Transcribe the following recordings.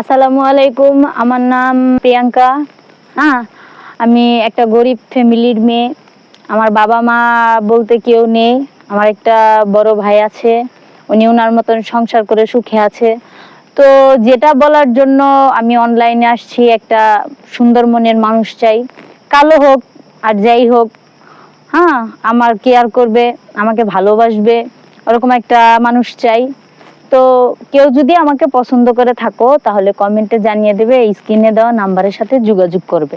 আসসালামু আলাইকুম, আমার নাম প্রিয়াঙ্কা। হ্যাঁ আমি একটা গরিব ফ্যামিলির মেয়ে। আমার বাবা মা বলতে কেউ নেই। আমার একটা বড় ভাই আছে। উনি ওনার মতন সংসার করে সুখে আছে। তো যেটা বলার জন্য আমি অনলাইনে আসছি, একটা সুন্দর মনের মানুষ চাই। কালো হোক আর যাই হোক হ্যাঁ আমার কেয়ার করবে, আমাকে ভালোবাসবে, ওরকম একটা মানুষ চাই। তো কেউ যদি আমাকে পছন্দ করে থাকো তাহলে কমেন্টে জানিয়ে দেবে স্ক্রিনে দেওয়া নাম্বারের সাথে যোগাযোগ করবে।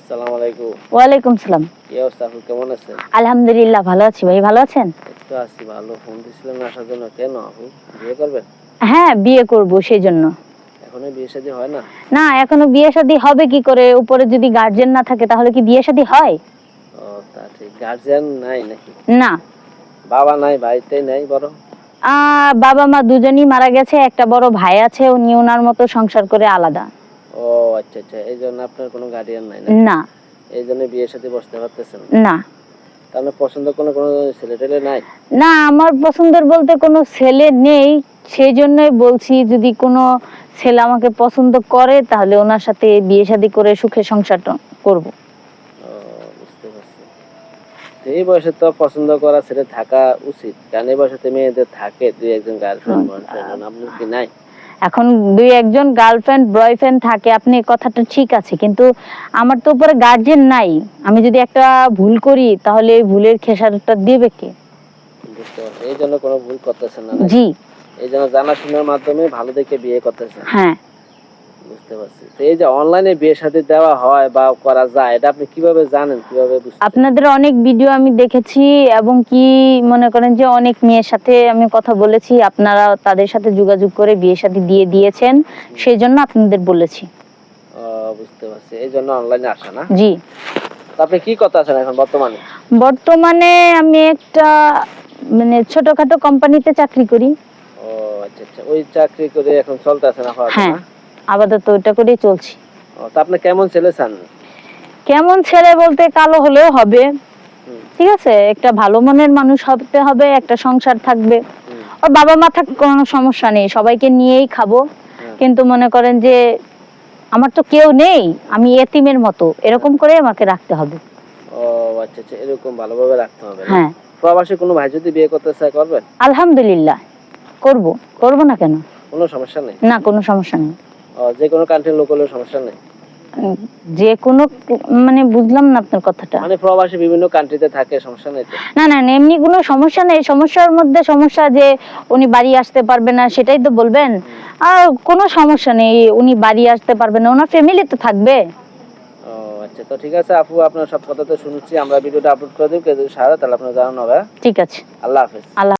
আসসালামু আলাইকুম। ওয়ালাইকুম সালাম। কি অবস্থা কেমন আছেন? আলহামদুলিল্লাহ ভালো আছি। ভাই ভালো আছেন? তো আছি ভালো। ফোন দিছিলাম আসার জন্য। কেন আপু বিয়ে করবেন? হ্যাঁ বিয়ে করব সেই জন্য। এখনও বিয়ে শাদী হয় না? না এখনও বিয়ে শাদী হবে কি করে? উপরে যদি গার্জেন না থাকে তাহলে কি বিয়ে শাদী হয়? ও তা ঠিক। গার্জিয়ান নাই নাকি? না। বাবা নাই ভাইটাই নাই বড় বাবা মা দুজনই মারা গেছে একটা বড় ভাই আছে উনি ওনার মতো সংসার করে আলাদা। ও আচ্ছা আচ্ছা এই জন্য আপনার কোনো গার্ডিয়ান নাই না না। এই জন্য বিয়ের সাথে বসতে পারতেছেন না। তাহলে পছন্দ কোনো কোনো ছেলে টেলে নাই? না আমার পছন্দের বলতে কোনো ছেলে নেই সেই জন্যই বলছি যদি কোনো ছেলে আমাকে পছন্দ করে তাহলে ওনার সাথে বিয়ে শাদী করে সুখে সংসারটা করব। এই বয়সে তো পছন্দ করা ছেলে থাকা উচিত। কারণ এই বয়সে তো মেয়েদের থাকে দুই একজন গার্লফ্রেন্ড বয়ফ্রেন্ড আপনার কি নাই। এখন দুই একজন গার্লফ্রেন্ড বয়ফ্রেন্ড থাকে আপনি কথাটা ঠিক আছে কিন্তু আমার তো উপরে গার্জেন নাই। আমি যদি একটা ভুল করি তাহলে এই ভুলের খেসারটা দেবে কে? এই জন্য কোনো ভুল করতেছেন না? জি। এই জন্য জানাশোনার মাধ্যমে ভালো দেখে বিয়ে করতেছেন। হ্যাঁ। বুঝতে পারছি। তো এই যে অনলাইনে বিয়ে সাথে দেওয়া হয় বা করা যায় এটা আপনি কীভাবে জানেন? কীভাবে আপনাদের অনেক ভিডিও আমি দেখেছি এবং কি মনে করেন যে অনেক মেয়ের সাথে আমি কথা বলেছি আপনারা তাদের সাথে যোগাযোগ করে বিয়ে শাদী দিয়ে দিয়েছেন সেই জন্য আপনাদের বলেছি। বুঝতে পারছি। এই জন্য অনলাইনে আসে না? জি। আপনি কি কথা আছেন এখন বর্তমানে? বর্তমানে আমি একটা মানে ছোটখাটো কোম্পানিতে চাকরি করি। ও আচ্ছা আচ্ছা। ওই চাকরি করে এখন চলতেছে না আপাতত, হ্যাঁ। না? আপাতত ওইটা করেই চলছি। ও, তা আপনি কেমন ছেলে চান? কেমন ছেলে বলতে কালো হলেও হবে। ঠিক আছে? একটা ভালো মনের মানুষ হতে হবে একটা সংসার থাকবে। ওর বাবা মা থাক কোনো সমস্যা নেই সবাইকে নিয়েই খাব। কিন্তু মনে করেন যে আমার তো কেউ নেই আমি এতিমের মতো। এরকম করে আমাকে রাখতে হবে। ও আচ্ছা আচ্ছা এরকম ভালোভাবে রাখতে হবে হ্যাঁ। প্রবাসী কোনো ভাই যদি বিয়ে করতে চায় করবেন? আলহামদুলিল্লাহ। করব। করব না কেন? কোনো সমস্যা নেই? না কোনো সমস্যা নেই। যে কোনো কান্ট্রির লোক হলেও সমস্যা নেই। যে কোনো মানে বুঝলাম না আপনার কথাটা। মানে প্রবাসী বিভিন্ন কান্ট্রিতে থাকে সমস্যা নেই না না এমনি কোনো সমস্যা নেই। সমস্যার মধ্যে সমস্যা যে উনি বাড়ি আসতে পারবে না সেটাই তো বলবেন। আর কোনো সমস্যা নেই উনি বাড়ি আসতে পারবে না ওনার ফ্যামিলি তো থাকবে। ও আচ্ছা তো ঠিক আছে আপু আপনার সব কথা তো শুনছি। আমরা ভিডিওটা আপলোড করে দিব কেউ যদি সারা তাহলে আপনার জানানো হবে হ্যাঁ? ঠিক আছে। আল্লাহ হাফেজ। আল্লাহ